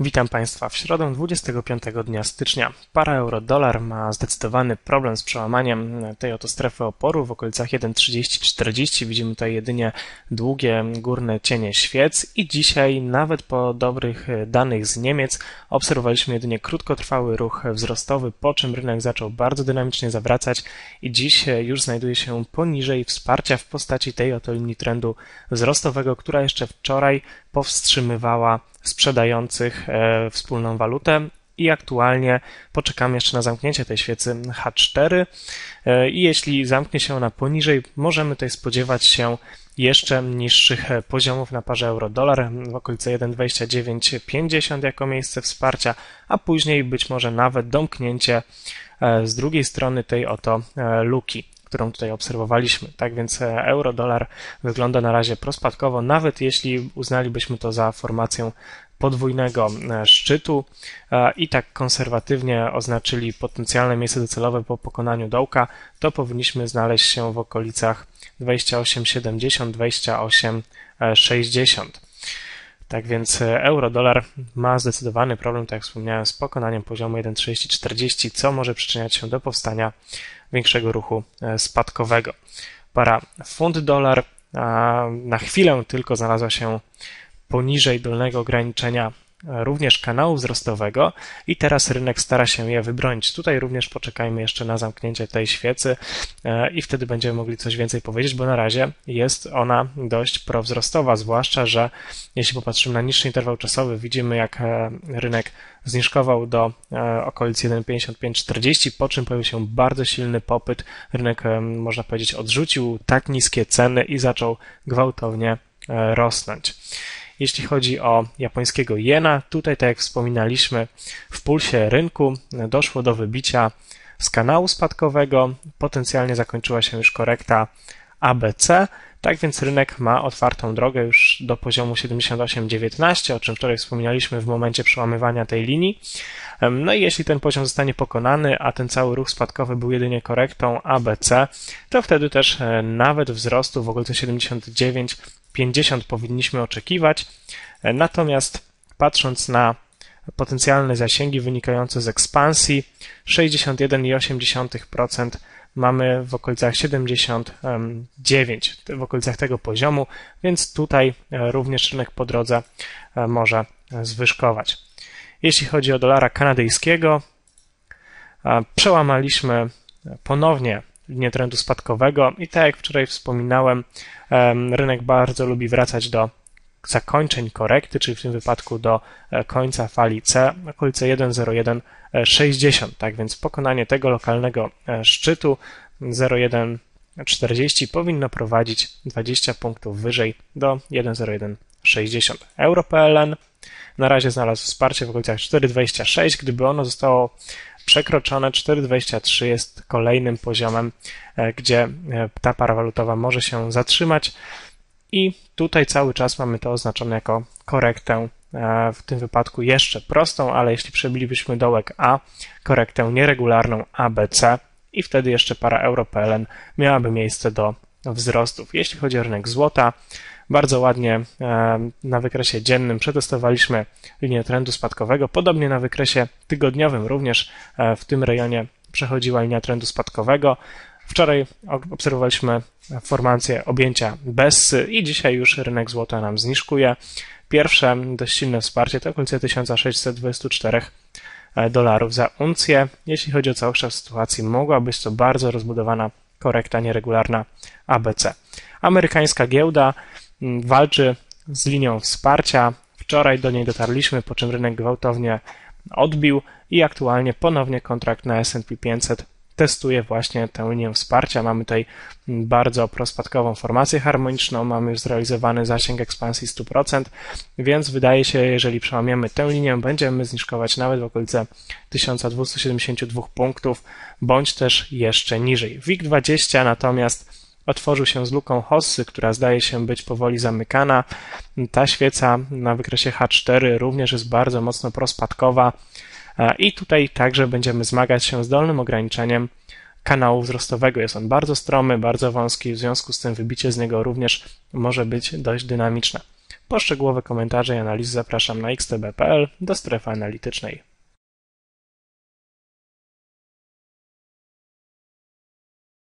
Witam Państwa w środę 25 dnia stycznia. Para euro-dolar ma zdecydowany problem z przełamaniem tej oto strefy oporu w okolicach 1,3040. Widzimy tutaj jedynie długie górne cienie świec i dzisiaj nawet po dobrych danych z Niemiec obserwowaliśmy jedynie krótkotrwały ruch wzrostowy, po czym rynek zaczął bardzo dynamicznie zawracać i dziś już znajduje się poniżej wsparcia w postaci tej oto linii trendu wzrostowego, która jeszcze wczoraj powstrzymywała sprzedających e, wspólną walutę. I aktualnie poczekamy jeszcze na zamknięcie tej świecy H4 e, i jeśli zamknie się ona poniżej, możemy tutaj spodziewać się jeszcze niższych poziomów na parze euro-dolar. W okolicy 1,2950 jako miejsce wsparcia, a później być może nawet domknięcie e, z drugiej strony tej oto luki którą tutaj obserwowaliśmy. Tak więc euro-dolar wygląda na razie prospadkowo, nawet jeśli uznalibyśmy to za formację podwójnego e, szczytu e, i tak konserwatywnie oznaczyli potencjalne miejsce docelowe po pokonaniu dołka, to powinniśmy znaleźć się w okolicach 28,70, 28,60. Tak więc e, euro-dolar ma zdecydowany problem, tak jak wspomniałem, z pokonaniem poziomu 1,3040, co może przyczyniać się do powstania większego ruchu spadkowego. Para funt-dolar na chwilę tylko znalazła się poniżej dolnego ograniczenia e, również kanału wzrostowego i teraz rynek stara się je wybronić. Tutaj również poczekajmy jeszcze na zamknięcie tej świecy e, i wtedy będziemy mogli coś więcej powiedzieć, bo na razie jest ona dość prowzrostowa, zwłaszcza, że jeśli popatrzymy na niższy interwał czasowy, widzimy jak e, rynek zniżkował do okolic 1,5540, po czym pojawił się bardzo silny popyt. Rynek, można powiedzieć, odrzucił tak niskie ceny i zaczął gwałtownie rosnąć. Jeśli chodzi o japońskiego jena, tutaj, tak jak wspominaliśmy, w pulsie rynku doszło do wybicia z kanału spadkowego. Potencjalnie zakończyła się już korekta ABC. Tak więc rynek ma otwartą drogę już do poziomu 78,19, o czym wczoraj wspominaliśmy w momencie przełamywania tej linii. No i jeśli ten poziom zostanie pokonany, a ten cały ruch spadkowy był jedynie korektą ABC, to wtedy też e, nawet wzrostu w okolicy 79,50 powinniśmy oczekiwać. E, natomiast patrząc na potencjalne zasięgi wynikające z ekspansji 61,8% mamy w okolicach 79, w okolicach tego poziomu, więc tutaj e, również rynek po drodze może zwyżkować. Jeśli chodzi o dolara kanadyjskiego, przełamaliśmy ponownie linię trendu spadkowego i tak jak wczoraj wspominałem, rynek bardzo lubi wracać do zakończeń korekty, czyli w tym wypadku do e, końca fali C, okolice 1.0160. Tak więc pokonanie tego lokalnego e, szczytu 0.140 powinno prowadzić 20 punktów wyżej do 1.0160. EuroPLN na razie znalazł wsparcie w okolicach 4,26. Gdyby ono zostało przekroczone, 4,23 jest kolejnym poziomem, e, gdzie e, ta para walutowa może się zatrzymać. I tutaj cały czas mamy to oznaczone jako korektę, e, w tym wypadku jeszcze prostą, ale jeśli przebilibyśmy dołek A, korektę nieregularną ABC i wtedy jeszcze para euro-PLN miałaby miejsce do wzrostów. Jeśli chodzi o rynek złota, bardzo ładnie e, na wykresie dziennym przetestowaliśmy linię trendu spadkowego. Podobnie na wykresie tygodniowym również e, w tym rejonie przechodziła linia trendu spadkowego. Wczoraj obserwowaliśmy formację objęcia Bessy i dzisiaj już rynek złota nam zniżkuje. Pierwsze dość silne wsparcie to okolice 1624 e, dolarów za uncję. Jeśli chodzi o całokształt sytuacji, mogła być to bardzo rozbudowana korekta nieregularna ABC. Amerykańska giełda Mm, walczy z linią wsparcia. Wczoraj do niej dotarliśmy, po czym rynek gwałtownie odbił i aktualnie ponownie kontrakt na S&P 500 testuje właśnie tę linię wsparcia. Mamy tutaj bardzo prospadkową formację harmoniczną, mamy już zrealizowany zasięg ekspansji 100%, więc wydaje się, jeżeli przełamiemy tę linię, będziemy zniżkować nawet w okolice 1272 punktów, bądź też jeszcze niżej. WIG20 natomiast otworzył się z luką Hossy, która zdaje się być powoli zamykana. Ta świeca na wykresie H4 również jest bardzo mocno prospadkowa i tutaj także będziemy zmagać się z dolnym ograniczeniem kanału wzrostowego. Jest on bardzo stromy, bardzo wąski, w związku z tym wybicie z niego również może być dość dynamiczne. Po szczegółowe komentarze i analizy zapraszam na xtb.pl do strefy analitycznej.